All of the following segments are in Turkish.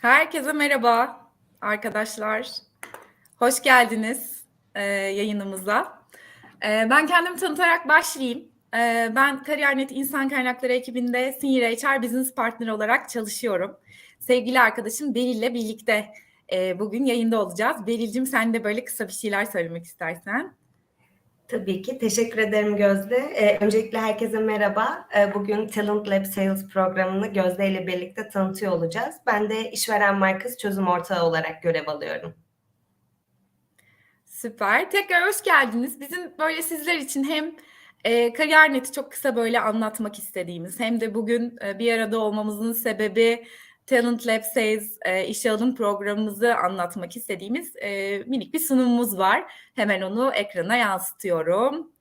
Herkese merhaba arkadaşlar. Hoş geldiniz e, yayınımıza. E, ben kendimi tanıtarak başlayayım. E, ben KariyerNet İnsan Kaynakları ekibinde Senior HR Business Partner olarak çalışıyorum. Sevgili arkadaşım Beril ile birlikte e, bugün yayında olacağız. Beril'cim sen de böyle kısa bir şeyler söylemek istersen. Tabii ki. Teşekkür ederim Gözde. Ee, öncelikle herkese merhaba. Ee, bugün Talent Lab Sales programını Gözde ile birlikte tanıtıyor olacağız. Ben de işveren markası çözüm ortağı olarak görev alıyorum. Süper. Tekrar hoş geldiniz. Bizim böyle sizler için hem e, KariyerNet'i çok kısa böyle anlatmak istediğimiz hem de bugün e, bir arada olmamızın sebebi Talent Lab Sales e, işe alım programımızı anlatmak istediğimiz e, minik bir sunumumuz var. Hemen onu ekrana yansıtıyorum.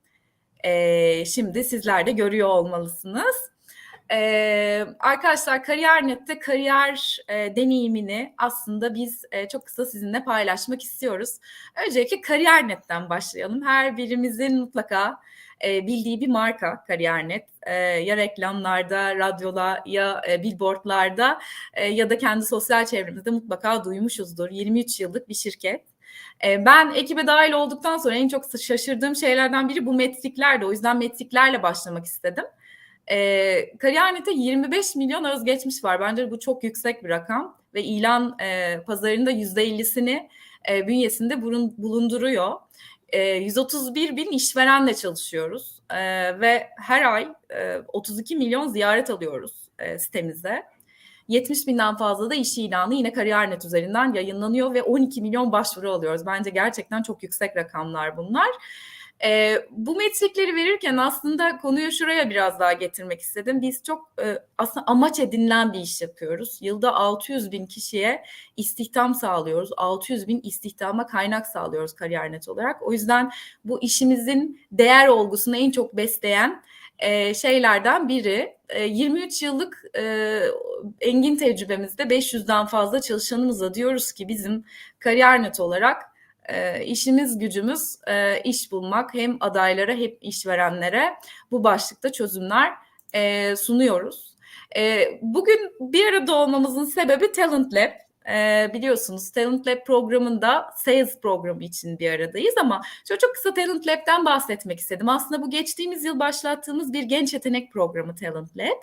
E, şimdi sizler de görüyor olmalısınız. Ee, arkadaşlar KariyerNet'te kariyer e, deneyimini aslında biz e, çok kısa sizinle paylaşmak istiyoruz. Öncelikle KariyerNet'ten başlayalım. Her birimizin mutlaka e, bildiği bir marka KariyerNet. E, ya reklamlarda, radyoda ya e, billboardlarda e, ya da kendi sosyal çevremizde mutlaka duymuşuzdur. 23 yıllık bir şirket. E, ben ekibe dahil olduktan sonra en çok şaşırdığım şeylerden biri bu metriklerdi. O yüzden metriklerle başlamak istedim. E, Kariyernet'e 25 milyon özgeçmiş var. Bence bu çok yüksek bir rakam ve ilan e, pazarında %50'sini e, bünyesinde bulunduruyor. E, 131 bin işverenle çalışıyoruz e, ve her ay e, 32 milyon ziyaret alıyoruz e, sitemize. 70 binden fazla da iş ilanı yine Kariyernet üzerinden yayınlanıyor ve 12 milyon başvuru alıyoruz. Bence gerçekten çok yüksek rakamlar bunlar. E, bu metrikleri verirken aslında konuyu şuraya biraz daha getirmek istedim. Biz çok e, aslında amaç edinilen bir iş yapıyoruz. Yılda 600 bin kişiye istihdam sağlıyoruz. 600 bin istihdama kaynak sağlıyoruz Kariyernet olarak. O yüzden bu işimizin değer olgusunu en çok besleyen e, şeylerden biri. E, 23 yıllık e, engin tecrübemizde 500'den fazla çalışanımıza diyoruz ki bizim Kariyernet olarak e, işimiz gücümüz e, iş bulmak hem adaylara hem işverenlere bu başlıkta çözümler e, sunuyoruz. E, bugün bir arada olmamızın sebebi Talent Lab. E, biliyorsunuz Talent Lab programında sales programı için bir aradayız ama şöyle çok kısa Talent Lab'den bahsetmek istedim. Aslında bu geçtiğimiz yıl başlattığımız bir genç yetenek programı Talent Lab.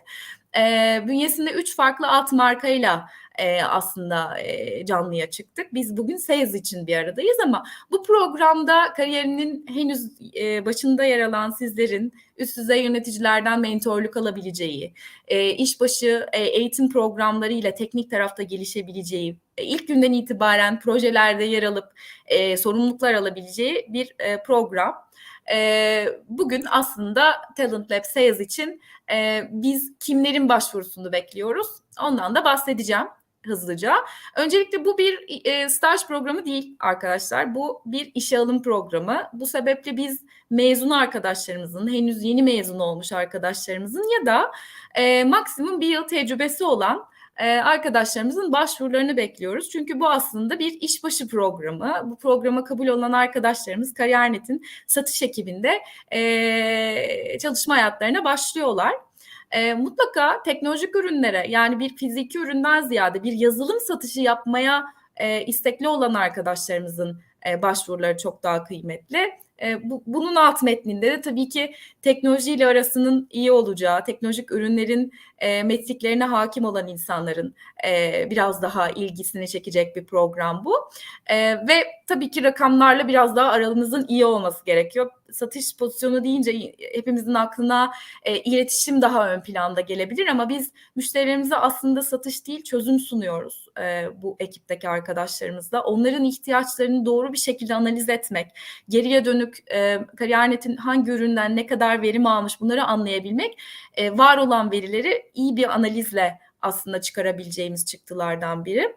E, bünyesinde üç farklı alt markayla e, aslında e, canlıya çıktık. Biz bugün sales için bir aradayız ama bu programda kariyerinin henüz e, başında yer alan sizlerin üst düzey yöneticilerden mentorluk alabileceği, e, işbaşı e, eğitim programlarıyla teknik tarafta gelişebileceği, ilk günden itibaren projelerde yer alıp e, sorumluluklar alabileceği bir e, program. E, bugün aslında Talent Lab Sales için e, biz kimlerin başvurusunu bekliyoruz? Ondan da bahsedeceğim hızlıca. Öncelikle bu bir e, staj programı değil arkadaşlar. Bu bir işe alım programı. Bu sebeple biz mezun arkadaşlarımızın, henüz yeni mezun olmuş arkadaşlarımızın ya da e, maksimum bir yıl tecrübesi olan e, arkadaşlarımızın başvurularını bekliyoruz. Çünkü bu aslında bir işbaşı programı. Bu programa kabul olan arkadaşlarımız Kariyernet'in satış ekibinde e, çalışma hayatlarına başlıyorlar e, mutlaka teknolojik ürünlere yani bir fiziki üründen ziyade bir yazılım satışı yapmaya e, istekli olan arkadaşlarımızın e, başvuruları çok daha kıymetli. E, bu, bunun alt metninde de tabii ki teknolojiyle arasının iyi olacağı, teknolojik ürünlerin e, metriklerine hakim olan insanların e, biraz daha ilgisini çekecek bir program bu. E, ve tabii ki rakamlarla biraz daha aramızın iyi olması gerekiyor. Satış pozisyonu deyince hepimizin aklına e, iletişim daha ön planda gelebilir ama biz müşterilerimize aslında satış değil çözüm sunuyoruz e, bu ekipteki arkadaşlarımızla. Onların ihtiyaçlarını doğru bir şekilde analiz etmek, geriye dönük e, Kariyernet'in hangi üründen ne kadar verim almış bunları anlayabilmek, e, var olan verileri iyi bir analizle aslında çıkarabileceğimiz çıktılardan biri.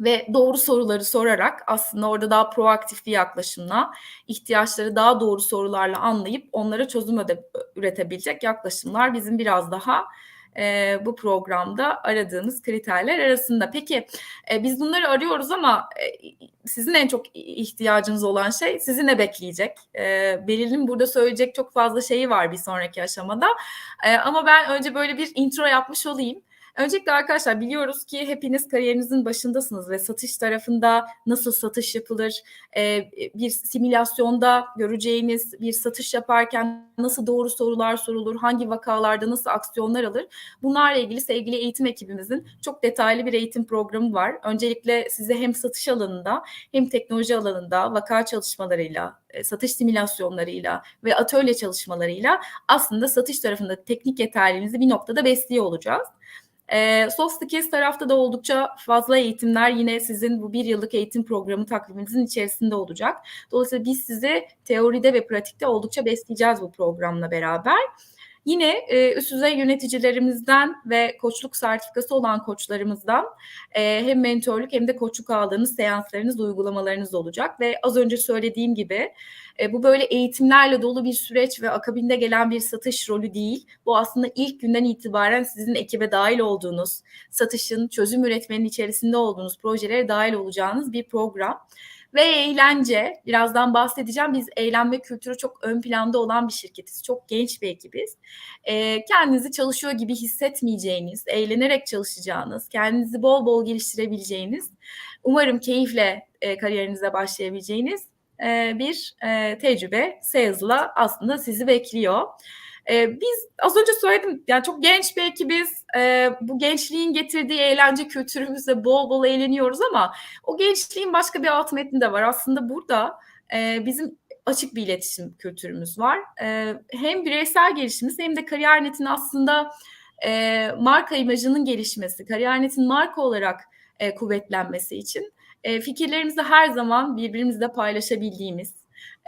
Ve doğru soruları sorarak aslında orada daha proaktif bir yaklaşımla ihtiyaçları daha doğru sorularla anlayıp onlara çözüm üretebilecek yaklaşımlar bizim biraz daha e, bu programda aradığımız kriterler arasında. Peki e, biz bunları arıyoruz ama e, sizin en çok ihtiyacınız olan şey sizi ne bekleyecek? E, Beril'in burada söyleyecek çok fazla şeyi var bir sonraki aşamada. E, ama ben önce böyle bir intro yapmış olayım. Öncelikle arkadaşlar biliyoruz ki hepiniz kariyerinizin başındasınız ve satış tarafında nasıl satış yapılır, e, bir simülasyonda göreceğiniz bir satış yaparken nasıl doğru sorular sorulur, hangi vakalarda nasıl aksiyonlar alır. Bunlarla ilgili sevgili eğitim ekibimizin çok detaylı bir eğitim programı var. Öncelikle size hem satış alanında hem teknoloji alanında vaka çalışmalarıyla, e, satış simülasyonlarıyla ve atölye çalışmalarıyla aslında satış tarafında teknik yeterliliğinizi bir noktada besliyor olacağız. E, soft skills tarafta da oldukça fazla eğitimler yine sizin bu bir yıllık eğitim programı takviminizin içerisinde olacak. Dolayısıyla biz sizi teoride ve pratikte oldukça besleyeceğiz bu programla beraber. Yine e, üst düzey yöneticilerimizden ve koçluk sertifikası olan koçlarımızdan e, hem mentorluk hem de koçluk aldığınız seanslarınız, uygulamalarınız olacak. Ve az önce söylediğim gibi e, bu böyle eğitimlerle dolu bir süreç ve akabinde gelen bir satış rolü değil. Bu aslında ilk günden itibaren sizin ekibe dahil olduğunuz, satışın, çözüm üretmenin içerisinde olduğunuz projelere dahil olacağınız bir program ve eğlence. Birazdan bahsedeceğim. Biz eğlenme kültürü çok ön planda olan bir şirketiz. Çok genç bir ekibiz. E, kendinizi çalışıyor gibi hissetmeyeceğiniz, eğlenerek çalışacağınız, kendinizi bol bol geliştirebileceğiniz, umarım keyifle e, kariyerinize başlayabileceğiniz e, bir e, tecrübe sales'la aslında sizi bekliyor. Ee, biz az önce söyledim yani çok genç bir ekibiz. Ee, bu gençliğin getirdiği eğlence kültürümüzle bol bol eğleniyoruz ama o gençliğin başka bir alt metni de var. Aslında burada e, bizim açık bir iletişim kültürümüz var. E, hem bireysel gelişimimiz hem de KariyerNet'in aslında e, marka imajının gelişmesi, KariyerNet'in marka olarak e, kuvvetlenmesi için e, fikirlerimizi her zaman birbirimizle paylaşabildiğimiz,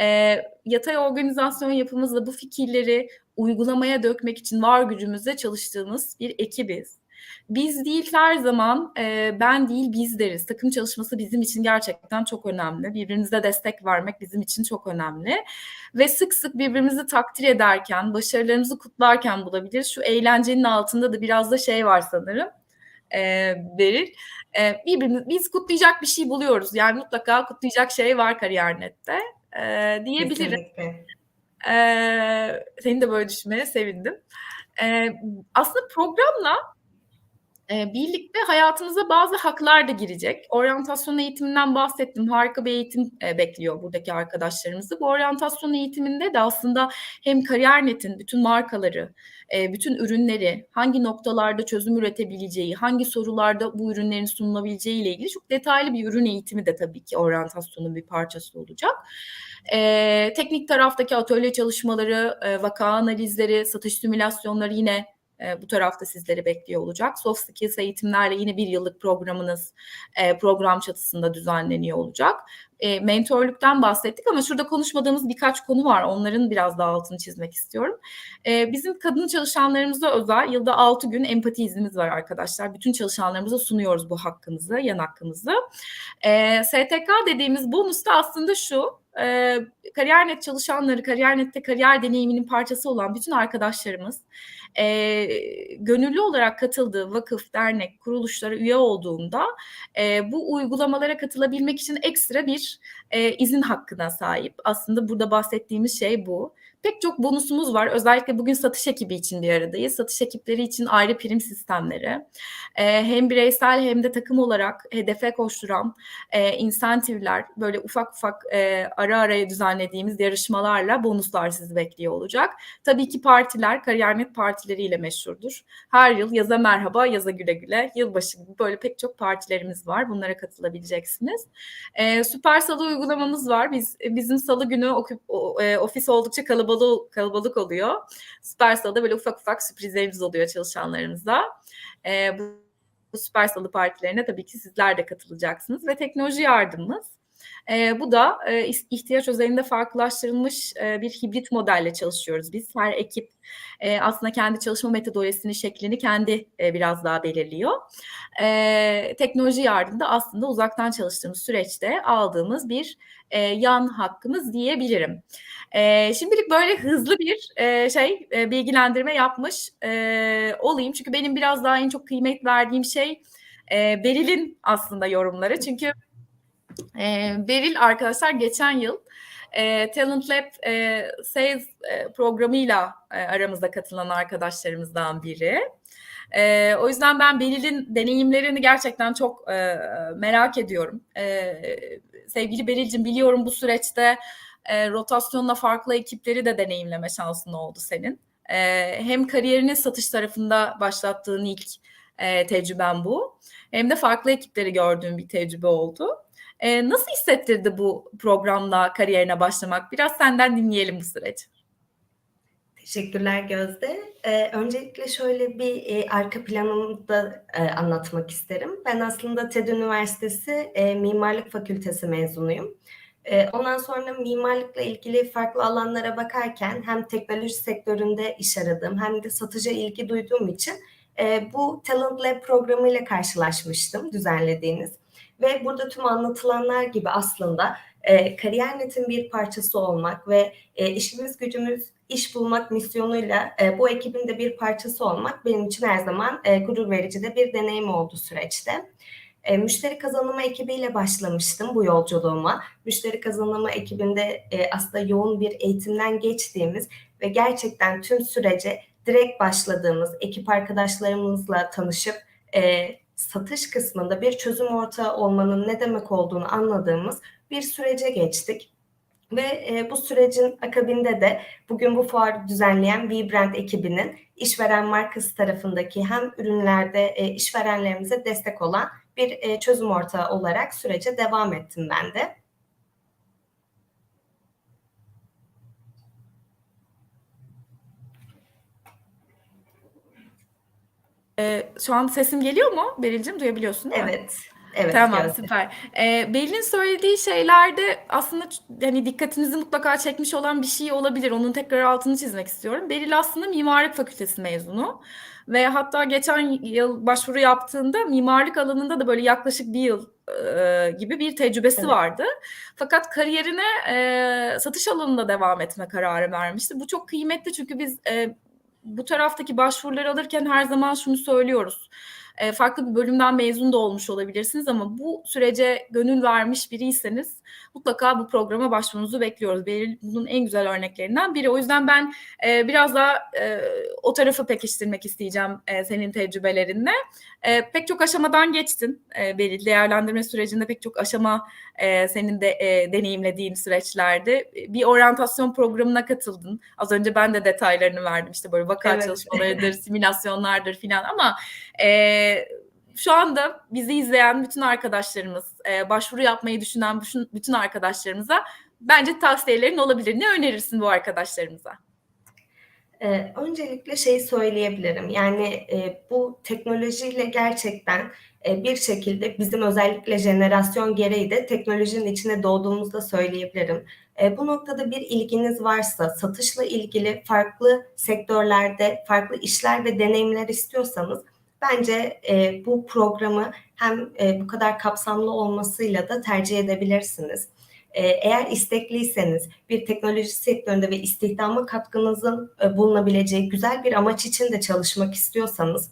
e, yatay organizasyon yapımızla bu fikirleri uygulamaya dökmek için var gücümüzle çalıştığımız bir ekibiz. Biz değil her zaman e, ben değil biz deriz. Takım çalışması bizim için gerçekten çok önemli. Birbirimize destek vermek bizim için çok önemli. Ve sık sık birbirimizi takdir ederken, başarılarımızı kutlarken bulabiliriz. Şu eğlencenin altında da biraz da şey var sanırım. E, Beril. E, birbirimiz, biz kutlayacak bir şey buluyoruz. Yani mutlaka kutlayacak şey var Kariyer.net'te e, diyebilirim. Kesinlikle. Ee, senin de böyle düşünmene sevindim. Ee, aslında programla e, birlikte hayatımıza bazı haklar da girecek. Oryantasyon eğitiminden bahsettim. Harika bir eğitim e, bekliyor buradaki arkadaşlarımızı. Bu oryantasyon eğitiminde de aslında hem KariyerNet'in bütün markaları, e, bütün ürünleri, hangi noktalarda çözüm üretebileceği, hangi sorularda bu ürünlerin sunulabileceği ile ilgili çok detaylı bir ürün eğitimi de tabii ki oryantasyonun bir parçası olacak. E, teknik taraftaki atölye çalışmaları, e, vaka analizleri, satış simülasyonları yine e, bu tarafta sizleri bekliyor olacak. Soft skills eğitimlerle yine bir yıllık programınız e, program çatısında düzenleniyor olacak. E, mentorluktan bahsettik ama şurada konuşmadığımız birkaç konu var. Onların biraz daha altını çizmek istiyorum. E, bizim kadın çalışanlarımıza özel yılda 6 gün empati iznimiz var arkadaşlar. Bütün çalışanlarımıza sunuyoruz bu hakkımızı, yan hakkımızı. E, STK dediğimiz bonus da aslında şu e, KariyerNet çalışanları, KariyerNet'te kariyer deneyiminin parçası olan bütün arkadaşlarımız e, gönüllü olarak katıldığı vakıf, dernek, kuruluşlara üye olduğunda e, bu uygulamalara katılabilmek için ekstra bir e, izin hakkına sahip. Aslında burada bahsettiğimiz şey bu. Pek çok bonusumuz var. Özellikle bugün satış ekibi için bir aradayız. Satış ekipleri için ayrı prim sistemleri. Ee, hem bireysel hem de takım olarak hedefe koşturan e, insentifler, böyle ufak ufak e, ara araya düzenlediğimiz yarışmalarla bonuslar sizi bekliyor olacak. Tabii ki partiler, KariyerNet partileriyle meşhurdur. Her yıl yaza merhaba, yaza güle güle, yılbaşı gibi böyle pek çok partilerimiz var. Bunlara katılabileceksiniz. E, Süper Salı uygulamamız var. Biz Bizim salı günü e, ofis oldukça kalabalık kalabalık, kalabalık oluyor. Süper Salı'da böyle ufak ufak sürprizlerimiz oluyor çalışanlarımıza. E, bu, bu Süper Salı partilerine tabii ki sizler de katılacaksınız ve teknoloji yardımımız. E, bu da e, ihtiyaç özelinde farklılaştırılmış e, bir hibrit modelle çalışıyoruz biz. Her ekip e, aslında kendi çalışma metodolojisinin şeklini kendi e, biraz daha belirliyor. E, teknoloji yardımında aslında uzaktan çalıştığımız süreçte aldığımız bir e, yan hakkımız diyebilirim. E, şimdilik böyle hızlı bir e, şey e, bilgilendirme yapmış e, olayım. Çünkü benim biraz daha en çok kıymet verdiğim şey e, Beril'in aslında yorumları. Çünkü e, Beril arkadaşlar geçen yıl e, Talent Lab e, Sales e, programıyla e, aramızda katılan arkadaşlarımızdan biri. E, o yüzden ben Beril'in deneyimlerini gerçekten çok e, merak ediyorum. E, sevgili Beril'cim biliyorum bu süreçte e, rotasyonla farklı ekipleri de deneyimleme şansın oldu senin. E, hem kariyerini satış tarafında başlattığın ilk e, tecrüben bu. Hem de farklı ekipleri gördüğüm bir tecrübe oldu. E, nasıl hissettirdi bu programla kariyerine başlamak? Biraz senden dinleyelim bu süreci. Teşekkürler Gözde. Ee, öncelikle şöyle bir e, arka planımı da e, anlatmak isterim. Ben aslında TED Üniversitesi e, Mimarlık Fakültesi mezunuyum. E, ondan sonra mimarlıkla ilgili farklı alanlara bakarken hem teknoloji sektöründe iş aradığım hem de satıcı ilgi duyduğum için e, bu Talent Lab programıyla karşılaşmıştım düzenlediğiniz. Ve burada tüm anlatılanlar gibi aslında e, KariyerNet'in bir parçası olmak ve e, işimiz gücümüz iş bulmak misyonuyla e, bu ekibin de bir parçası olmak benim için her zaman e, gurur verici de bir deneyim oldu süreçte. E, müşteri kazanımı ekibiyle başlamıştım bu yolculuğuma. Müşteri kazanımı ekibinde e, aslında yoğun bir eğitimden geçtiğimiz ve gerçekten tüm sürece direkt başladığımız ekip arkadaşlarımızla tanışıp e, satış kısmında bir çözüm ortağı olmanın ne demek olduğunu anladığımız bir sürece geçtik. Ve e, bu sürecin akabinde de bugün bu fuarı düzenleyen V-Brand ekibinin işveren markası tarafındaki hem ürünlerde e, işverenlerimize destek olan bir e, çözüm ortağı olarak sürece devam ettim ben de. Ee, şu an sesim geliyor mu Beril'cim? Duyabiliyorsun değil mi? Evet. Evet, tamam Gözde. süper. Ee, Beril'in söylediği şeylerde aslında hani dikkatinizi mutlaka çekmiş olan bir şey olabilir. Onun tekrar altını çizmek istiyorum. Beril aslında mimarlık fakültesi mezunu ve hatta geçen yıl başvuru yaptığında mimarlık alanında da böyle yaklaşık bir yıl e, gibi bir tecrübesi Evet. vardı. Fakat kariyerine e, satış alanında devam etme kararı vermişti. Bu çok kıymetli çünkü biz e, bu taraftaki başvuruları alırken her zaman şunu söylüyoruz. E, farklı bir bölümden mezun da olmuş olabilirsiniz ama bu sürece gönül vermiş biriyseniz mutlaka bu programa başvurunuzu bekliyoruz. Bunun en güzel örneklerinden biri. O yüzden ben e, biraz daha e, o tarafı pekiştirmek isteyeceğim e, senin tecrübelerinle. E, pek çok aşamadan geçtin e, Beril. Değerlendirme sürecinde pek çok aşama e, senin de e, deneyimlediğin süreçlerde. Bir oryantasyon programına katıldın. Az önce ben de detaylarını verdim. İşte böyle vaka Evet. çalışmalarıdır, simülasyonlardır filan ama e, şu anda bizi izleyen bütün arkadaşlarımız, e, başvuru yapmayı düşünen bütün, arkadaşlarımıza bence tavsiyelerin olabilir. Ne önerirsin bu arkadaşlarımıza? Ee, öncelikle şey söyleyebilirim. Yani e, bu teknolojiyle gerçekten e, bir şekilde bizim özellikle jenerasyon gereği de teknolojinin içine doğduğumuzda söyleyebilirim. E, bu noktada bir ilginiz varsa, satışla ilgili farklı sektörlerde farklı işler ve deneyimler istiyorsanız bence e, bu programı hem e, bu kadar kapsamlı olmasıyla da tercih edebilirsiniz. E, eğer istekliyseniz bir teknoloji sektöründe ve istihdama katkınızın e, bulunabileceği güzel bir amaç için de çalışmak istiyorsanız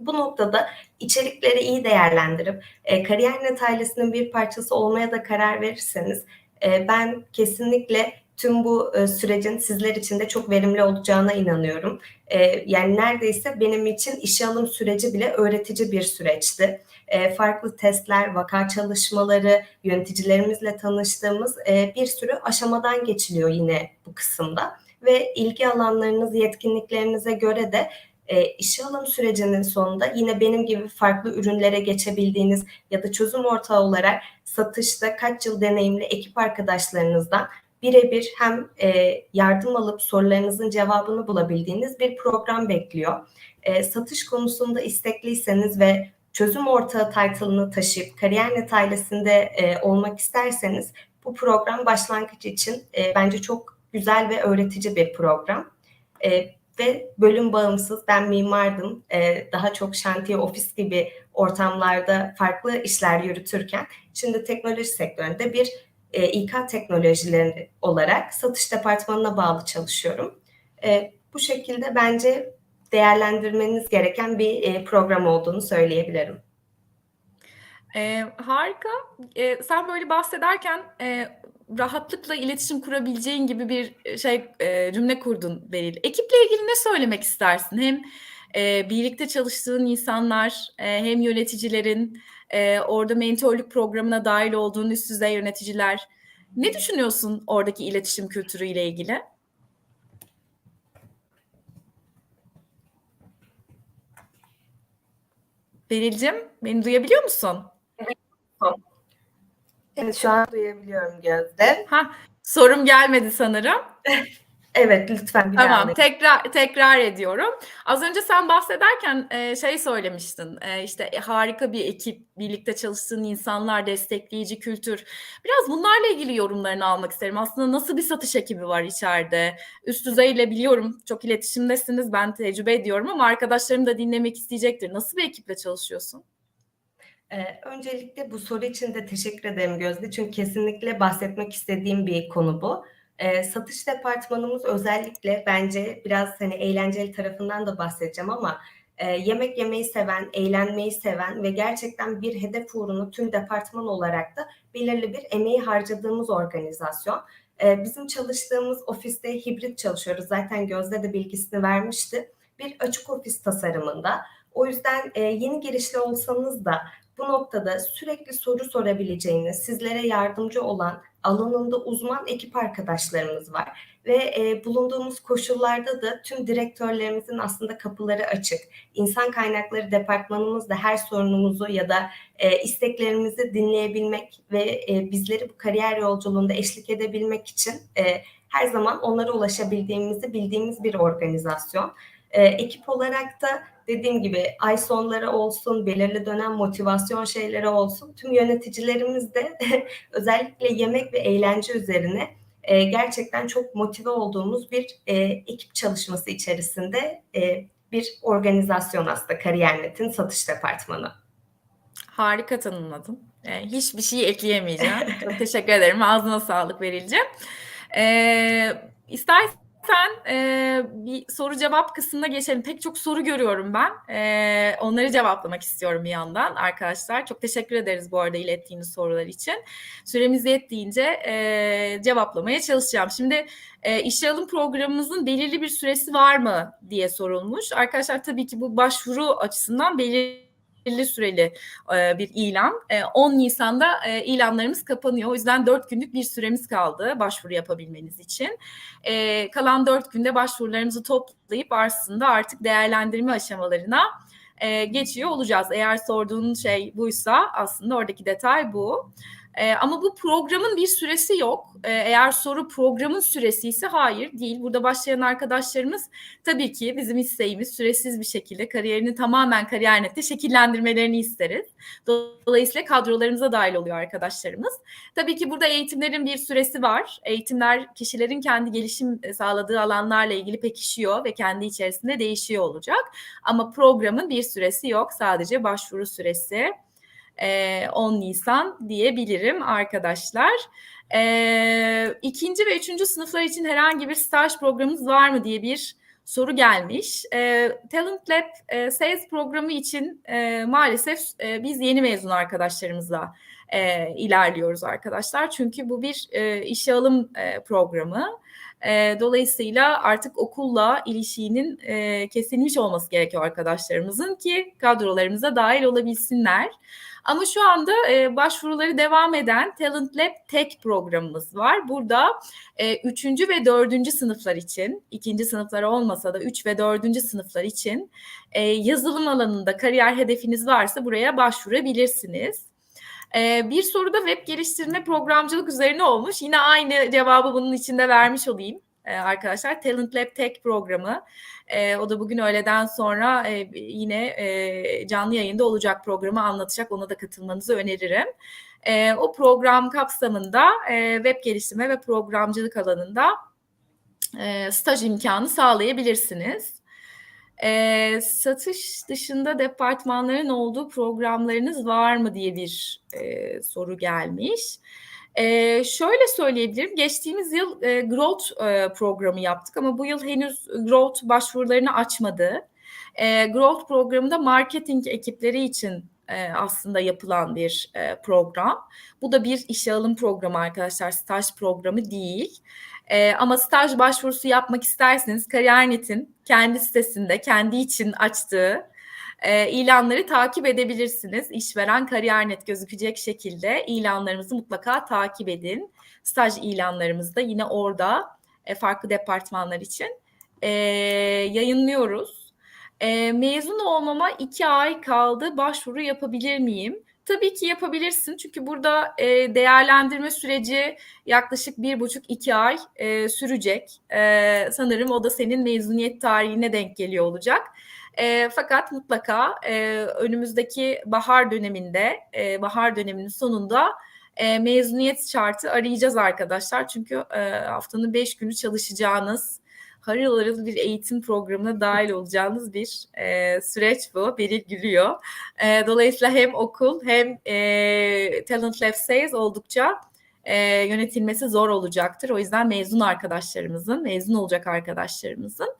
bu noktada içerikleri iyi değerlendirip e, KariyerNet ailesinin bir parçası olmaya da karar verirseniz e, ben kesinlikle tüm bu e, sürecin sizler için de çok verimli olacağına inanıyorum. E, yani neredeyse benim için işe alım süreci bile öğretici bir süreçti. E, farklı testler, vaka çalışmaları, yöneticilerimizle tanıştığımız bir sürü aşamadan geçiliyor yine bu kısımda. Ve ilgi alanlarınız, yetkinliklerinize göre de e, işe alım sürecinin sonunda yine benim gibi farklı ürünlere geçebildiğiniz ya da çözüm ortağı olarak satışta kaç yıl deneyimli ekip arkadaşlarınızdan birebir hem e, yardım alıp sorularınızın cevabını bulabildiğiniz bir program bekliyor. E, satış konusunda istekliyseniz ve çözüm ortağı title'ını taşıyıp KariyerNet ailesinde e, olmak isterseniz bu program başlangıç için e, bence çok güzel ve öğretici bir program. E, ve bölüm bağımsız ben mimardım. E, daha çok şantiye, ofis gibi ortamlarda farklı işler yürütürken şimdi teknoloji sektöründe bir e, İK teknolojileri olarak satış departmanına bağlı çalışıyorum. E, bu şekilde bence değerlendirmeniz gereken bir e, program olduğunu söyleyebilirim. E, harika. E, sen böyle bahsederken e, rahatlıkla iletişim kurabileceğin gibi bir şey e, cümle kurdun Beril. Ekiple ilgili ne söylemek istersin? Hem e, birlikte çalıştığın insanlar, e, hem yöneticilerin, e, orada mentorluk programına dahil olduğun üst düzey yöneticiler. Ne düşünüyorsun oradaki iletişim kültürüyle ilgili? Beril'cim, beni duyabiliyor musun? Evet, şu an duyabiliyorum Gözde. Ha, sorum gelmedi sanırım. Evet, lütfen bir Tamam, daha. tekrar tekrar ediyorum. Az önce sen bahsederken e, şey söylemiştin. E, işte e, harika bir ekip, birlikte çalıştığın insanlar, destekleyici kültür. Biraz bunlarla ilgili yorumlarını almak isterim. Aslında nasıl bir satış ekibi var içeride? Üst düzeyle biliyorum, çok iletişimdesiniz. Ben tecrübe ediyorum ama arkadaşlarım da dinlemek isteyecektir. Nasıl bir ekiple çalışıyorsun? Ee, öncelikle bu soru için de teşekkür ederim Gözde. Çünkü kesinlikle bahsetmek istediğim bir konu bu. Ee, satış departmanımız özellikle bence biraz hani eğlenceli tarafından da bahsedeceğim ama e, yemek yemeyi seven, eğlenmeyi seven ve gerçekten bir hedef uğruna tüm departman olarak da belirli bir emeği harcadığımız organizasyon. Ee, bizim çalıştığımız ofiste hibrit çalışıyoruz. Zaten Gözde de bilgisini vermişti. Bir açık ofis tasarımında. O yüzden e, yeni girişli olsanız da bu noktada sürekli soru sorabileceğiniz, sizlere yardımcı olan alanında uzman ekip arkadaşlarımız var. Ve e, bulunduğumuz koşullarda da tüm direktörlerimizin aslında kapıları açık. İnsan kaynakları departmanımız da her sorunumuzu ya da e, isteklerimizi dinleyebilmek ve e, bizleri bu kariyer yolculuğunda eşlik edebilmek için e, her zaman onlara ulaşabildiğimizi bildiğimiz bir organizasyon. E, ekip olarak da dediğim gibi ay sonları olsun, belirli dönem motivasyon şeyleri olsun. Tüm yöneticilerimiz de özellikle yemek ve eğlence üzerine e, gerçekten çok motive olduğumuz bir e, ekip çalışması içerisinde e, bir organizasyon aslında Kariyer.net'in satış departmanı. Harika tanımladın. E, hiçbir şey ekleyemeyeceğim. Çok teşekkür ederim. Ağzına sağlık verileceğim. E, istersen e, bir soru cevap kısmına geçelim. Pek çok soru görüyorum ben. E, onları cevaplamak istiyorum bir yandan arkadaşlar. Çok teşekkür ederiz bu arada ilettiğiniz sorular için. Süremiz yettiğince e, cevaplamaya çalışacağım. Şimdi e, işe alım programımızın belirli bir süresi var mı diye sorulmuş. Arkadaşlar tabii ki bu başvuru açısından belirli belirli süreli e, bir ilan. E, 10 Nisan'da e, ilanlarımız kapanıyor. O yüzden 4 günlük bir süremiz kaldı başvuru yapabilmeniz için. E, kalan 4 günde başvurularımızı toplayıp aslında artık değerlendirme aşamalarına e, geçiyor olacağız. Eğer sorduğun şey buysa aslında oradaki detay bu. E, ama bu programın bir süresi yok. E, eğer soru programın süresi ise hayır değil. Burada başlayan arkadaşlarımız tabii ki bizim isteğimiz süresiz bir şekilde kariyerini tamamen Kariyer.net'te şekillendirmelerini isteriz. Dolayısıyla kadrolarımıza dahil oluyor arkadaşlarımız. Tabii ki burada eğitimlerin bir süresi var. Eğitimler kişilerin kendi gelişim sağladığı alanlarla ilgili pekişiyor ve kendi içerisinde değişiyor olacak. Ama programın bir süresi yok. Sadece başvuru süresi. 10 Nisan diyebilirim arkadaşlar. E, ikinci ve üçüncü sınıflar için herhangi bir staj programımız var mı diye bir soru gelmiş. E, Talent Lab e, Sales programı için e, maalesef e, biz yeni mezun arkadaşlarımızla e, ilerliyoruz arkadaşlar. Çünkü bu bir e, işe alım e, programı. E, dolayısıyla artık okulla ilişiğinin e, kesilmiş olması gerekiyor arkadaşlarımızın ki kadrolarımıza dahil olabilsinler. Ama şu anda e, başvuruları devam eden Talent Lab Tech programımız var. Burada e, üçüncü ve dördüncü sınıflar için, ikinci sınıflar olmasa da üç ve dördüncü sınıflar için e, yazılım alanında kariyer hedefiniz varsa buraya başvurabilirsiniz. Ee, bir soruda web geliştirme programcılık üzerine olmuş. Yine aynı cevabı bunun içinde vermiş olayım ee, arkadaşlar. Talent Lab Tech programı. Ee, o da bugün öğleden sonra e, yine e, canlı yayında olacak programı anlatacak. Ona da katılmanızı öneririm. E, o program kapsamında e, web geliştirme ve programcılık alanında e, staj imkanı sağlayabilirsiniz. E, satış dışında departmanların olduğu programlarınız var mı diye bir e, soru gelmiş. E, şöyle söyleyebilirim, geçtiğimiz yıl e, Growth e, programı yaptık ama bu yıl henüz Growth başvurularını açmadı. E, Growth programında marketing ekipleri için e, aslında yapılan bir e, program. Bu da bir işe alım programı arkadaşlar, staj programı değil. E, ama staj başvurusu yapmak isterseniz Kariyer.net'in kendi sitesinde, kendi için açtığı e, ilanları takip edebilirsiniz. İşveren Kariyer.net gözükecek şekilde ilanlarımızı mutlaka takip edin. Staj ilanlarımızı da yine orada e, farklı departmanlar için e, yayınlıyoruz. E, mezun olmama iki ay kaldı. Başvuru yapabilir miyim? Tabii ki yapabilirsin. Çünkü burada e, değerlendirme süreci yaklaşık bir buçuk iki ay e, sürecek. E, sanırım o da senin mezuniyet tarihine denk geliyor olacak. E, fakat mutlaka e, önümüzdeki bahar döneminde, e, bahar döneminin sonunda e, mezuniyet şartı arayacağız arkadaşlar. Çünkü e, haftanın beş günü çalışacağınız, harıl harıl bir eğitim programına dahil olacağınız bir e, süreç bu. Beril gülüyor. E, dolayısıyla hem okul hem e, Talent Lab Sales oldukça e, yönetilmesi zor olacaktır. O yüzden mezun arkadaşlarımızın, mezun olacak arkadaşlarımızın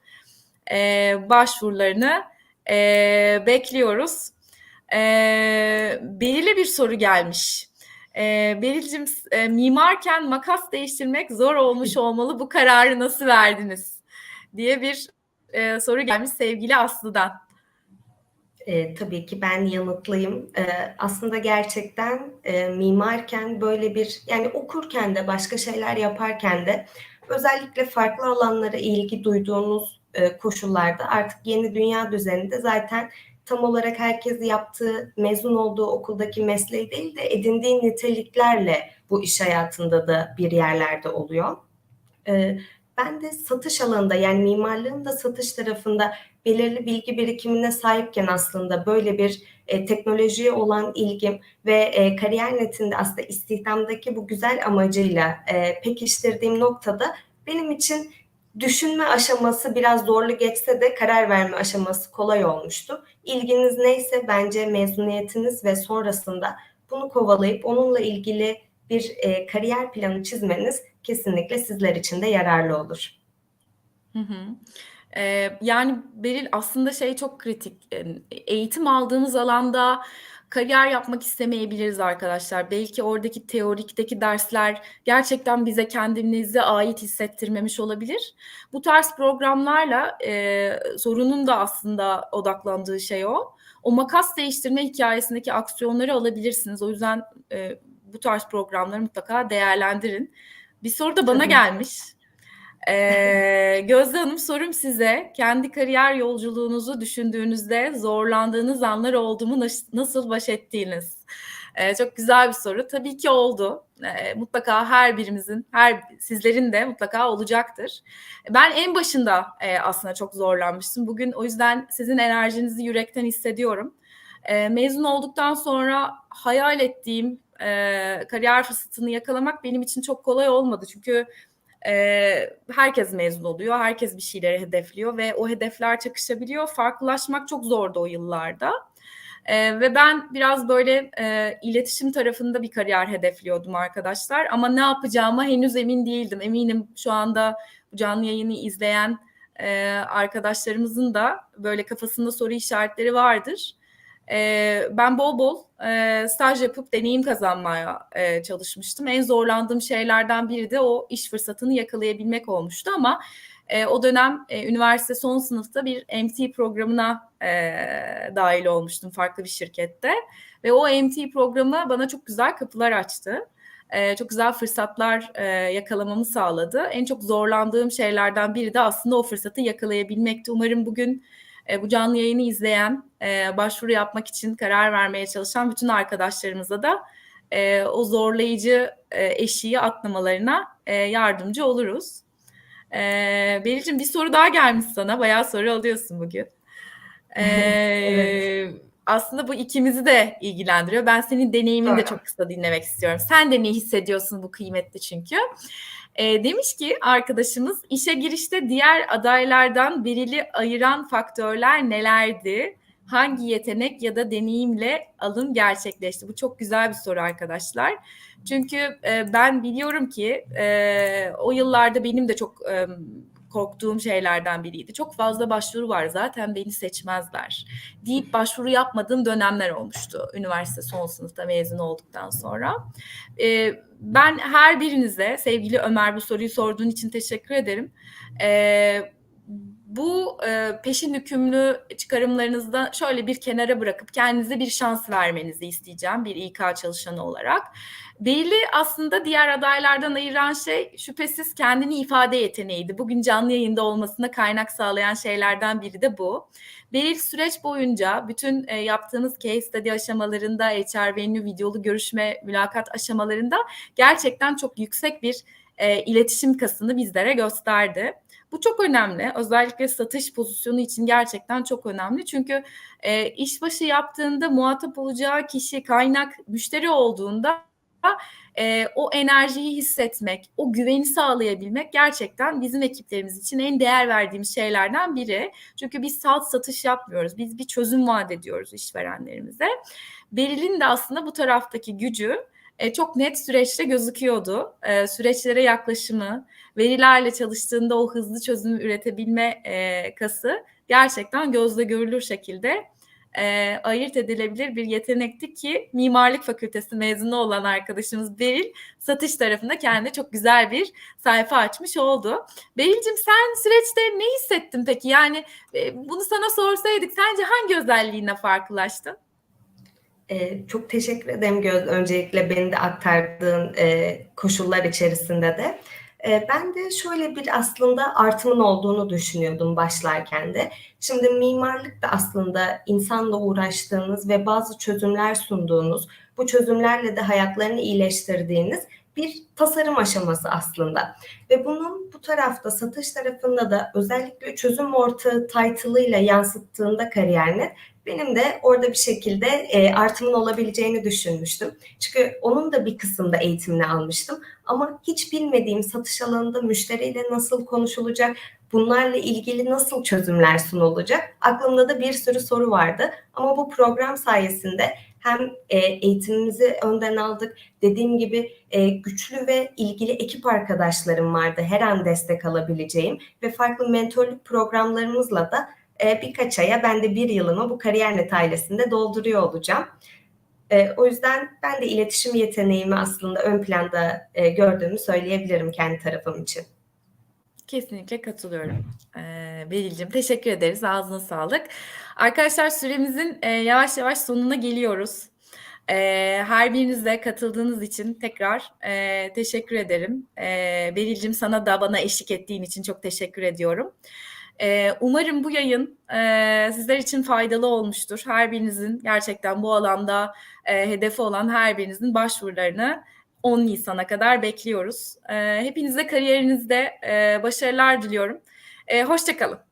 e, başvurularını e, bekliyoruz. E, Beril'e bir soru gelmiş. E, Beril'cim e, mimarken makas değiştirmek zor olmuş olmalı. Bu kararı nasıl verdiniz? diye bir e, soru gelmiş sevgili Aslı'dan. E, tabii ki ben yanıtlayayım. E, aslında gerçekten e, mimarken böyle bir yani okurken de başka şeyler yaparken de özellikle farklı alanlara ilgi duyduğunuz e, koşullarda artık yeni dünya düzeninde zaten tam olarak herkes yaptığı, mezun olduğu okuldaki mesleği değil de edindiği niteliklerle bu iş hayatında da bir yerlerde oluyor. E, ben de satış alanında yani mimarlığın da satış tarafında belirli bilgi birikimine sahipken aslında böyle bir e, teknolojiye olan ilgim ve kariyer netinde aslında istihdamdaki bu güzel amacıyla e, pekiştirdiğim noktada benim için düşünme aşaması biraz zorlu geçse de karar verme aşaması kolay olmuştu. İlginiz neyse bence mezuniyetiniz ve sonrasında bunu kovalayıp onunla ilgili bir e, kariyer planı çizmeniz kesinlikle sizler için de yararlı olur. Hı hı. Ee, yani Beril aslında şey çok kritik. Eğitim aldığımız alanda kariyer yapmak istemeyebiliriz arkadaşlar. Belki oradaki teorikteki dersler gerçekten bize kendimize ait hissettirmemiş olabilir. Bu tarz programlarla e, sorunun da aslında odaklandığı şey o. O makas değiştirme hikayesindeki aksiyonları alabilirsiniz. O yüzden e, bu tarz programları mutlaka değerlendirin. Bir soru da bana gelmiş. Ee, Gözde Hanım sorum size. Kendi kariyer yolculuğunuzu düşündüğünüzde zorlandığınız anlar oldu mu? Nasıl baş ettiğiniz? Ee, çok güzel bir soru. Tabii ki oldu. Ee, mutlaka her birimizin, her sizlerin de mutlaka olacaktır. Ben en başında e, aslında çok zorlanmıştım. Bugün o yüzden sizin enerjinizi yürekten hissediyorum. E, mezun olduktan sonra hayal ettiğim e, kariyer fırsatını yakalamak benim için çok kolay olmadı. Çünkü e, herkes mezun oluyor, herkes bir şeyleri hedefliyor ve o hedefler çakışabiliyor. Farklılaşmak çok zordu o yıllarda. E, ve ben biraz böyle e, iletişim tarafında bir kariyer hedefliyordum arkadaşlar. Ama ne yapacağıma henüz emin değildim. Eminim şu anda canlı yayını izleyen e, arkadaşlarımızın da böyle kafasında soru işaretleri vardır. E, ben bol bol e, staj yapıp deneyim kazanmaya e, çalışmıştım. En zorlandığım şeylerden biri de o iş fırsatını yakalayabilmek olmuştu ama e, o dönem e, üniversite son sınıfta bir MT programına e, dahil olmuştum farklı bir şirkette ve o MT programı bana çok güzel kapılar açtı. E, çok güzel fırsatlar e, yakalamamı sağladı. En çok zorlandığım şeylerden biri de aslında o fırsatı yakalayabilmekti. Umarım bugün e, bu canlı yayını izleyen, e, başvuru yapmak için karar vermeye çalışan bütün arkadaşlarımıza da e, o zorlayıcı e, eşiği atlamalarına e, yardımcı oluruz. E, Beril'cim bir soru daha gelmiş sana. Bayağı soru alıyorsun bugün. E, evet. Aslında bu ikimizi de ilgilendiriyor. Ben senin deneyimini evet. de çok kısa dinlemek istiyorum. Sen de ne hissediyorsun bu kıymetli çünkü. E, demiş ki arkadaşımız işe girişte diğer adaylardan Beril'i ayıran faktörler nelerdi? Hangi yetenek ya da deneyimle alım gerçekleşti? Bu çok güzel bir soru arkadaşlar. Çünkü e, ben biliyorum ki e, o yıllarda benim de çok e, korktuğum şeylerden biriydi. Çok fazla başvuru var zaten beni seçmezler deyip başvuru yapmadığım dönemler olmuştu üniversite son sınıfta mezun olduktan sonra. E, ben her birinize sevgili Ömer bu soruyu sorduğun için teşekkür ederim. E, bu e, peşin hükümlü çıkarımlarınızda şöyle bir kenara bırakıp kendinize bir şans vermenizi isteyeceğim bir İK çalışanı olarak. Belli aslında diğer adaylardan ayıran şey şüphesiz kendini ifade yeteneğiydi. Bugün canlı yayında olmasına kaynak sağlayan şeylerden biri de bu. Beril süreç boyunca bütün e, yaptığınız case study aşamalarında, HR venue videolu görüşme, mülakat aşamalarında gerçekten çok yüksek bir e, iletişim kasını bizlere gösterdi. Bu çok önemli. Özellikle satış pozisyonu için gerçekten çok önemli. Çünkü e, işbaşı yaptığında muhatap olacağı kişi, kaynak, müşteri olduğunda e, o enerjiyi hissetmek, o güveni sağlayabilmek gerçekten bizim ekiplerimiz için en değer verdiğimiz şeylerden biri. Çünkü biz salt satış yapmıyoruz. Biz bir çözüm vaat ediyoruz işverenlerimize. Beril'in de aslında bu taraftaki gücü e, çok net süreçte gözüküyordu. E, süreçlere yaklaşımı, verilerle çalıştığında o hızlı çözümü üretebilme e, kası gerçekten gözle görülür şekilde e, ayırt edilebilir bir yetenekti ki mimarlık fakültesi mezunu olan arkadaşımız Beril satış tarafında kendi çok güzel bir sayfa açmış oldu. Beril'cim sen süreçte ne hissettin peki? Yani e, bunu sana sorsaydık sence hangi özelliğine farklılaştın? Ee, çok teşekkür ederim Göz. Öncelikle beni de aktardığın e, koşullar içerisinde de. E, ben de şöyle bir aslında artımın olduğunu düşünüyordum başlarken de. Şimdi mimarlık da aslında insanla uğraştığınız ve bazı çözümler sunduğunuz, bu çözümlerle de hayatlarını iyileştirdiğiniz bir tasarım aşaması aslında. Ve bunun bu tarafta satış tarafında da özellikle çözüm ortağı title'ıyla yansıttığında kariyerini benim de orada bir şekilde e, artımın olabileceğini düşünmüştüm. Çünkü onun da bir kısımda eğitimini almıştım. Ama hiç bilmediğim satış alanında müşteriyle nasıl konuşulacak, bunlarla ilgili nasıl çözümler sunulacak aklımda da bir sürü soru vardı. Ama bu program sayesinde hem e, eğitimimizi önden aldık. Dediğim gibi e, güçlü ve ilgili ekip arkadaşlarım vardı. Her an destek alabileceğim ve farklı mentorluk programlarımızla da e, birkaç aya ben de bir yılımı bu kariyer ailesinde dolduruyor olacağım. E, o yüzden ben de iletişim yeteneğimi aslında ön planda e, gördüğümü söyleyebilirim kendi tarafım için. Kesinlikle katılıyorum. Ee, Beril'cim teşekkür ederiz. Ağzına sağlık. Arkadaşlar süremizin e, yavaş yavaş sonuna geliyoruz. E, her birinizle katıldığınız için tekrar e, teşekkür ederim. E, Beril'cim sana da bana eşlik ettiğin için çok teşekkür ediyorum. E, umarım bu yayın e, sizler için faydalı olmuştur. Her birinizin gerçekten bu alanda e, hedefi olan her birinizin başvurularını 10 Nisan'a kadar bekliyoruz. E, hepinize kariyerinizde e, başarılar diliyorum. E, Hoşçakalın.